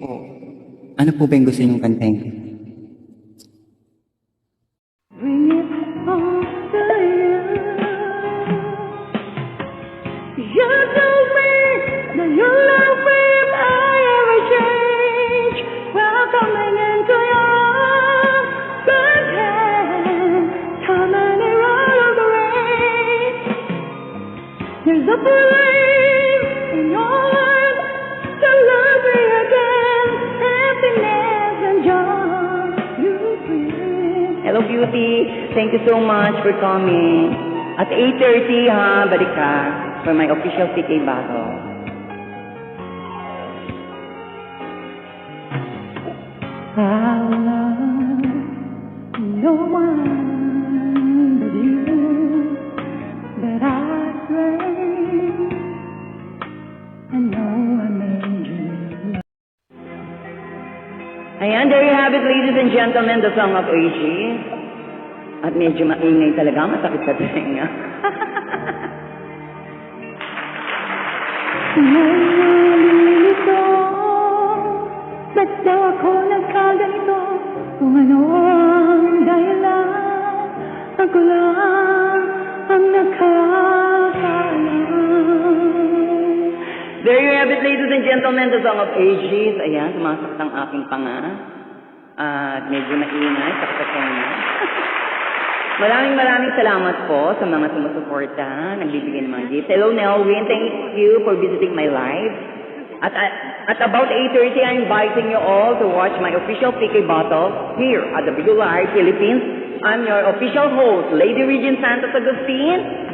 Ano po ba yung gusto niyong kantahin? Bring it home to you. You told Hello, Beauty. Thank you so much for coming. At 8.30, ha, balik ka for my official PK battle. I love no one but you that I pray and know I made you. Ayan, there you have it, ladies and gentlemen, the song of AG. At medyo maingay talaga, masakit sa tenga. Nalilito, ba't daw ako nagkaganito? Kung ano ang dahilan, ako lang ang nakakaalam. There you have it, ladies and gentlemen, the song of ages. Ayan, sumasakit ang aking panga. At medyo maingay, sakit sa tenga. Maraming maraming salamat po sa mga sumusuporta, nagbibigay ng mga gifts. Hello, Nelwin. Thank you for visiting my live. At, at, at about 8.30, I'm inviting you all to watch my official PK bottle here at the Bigo Live Philippines. I'm your official host, Lady Regine Santos Agustin.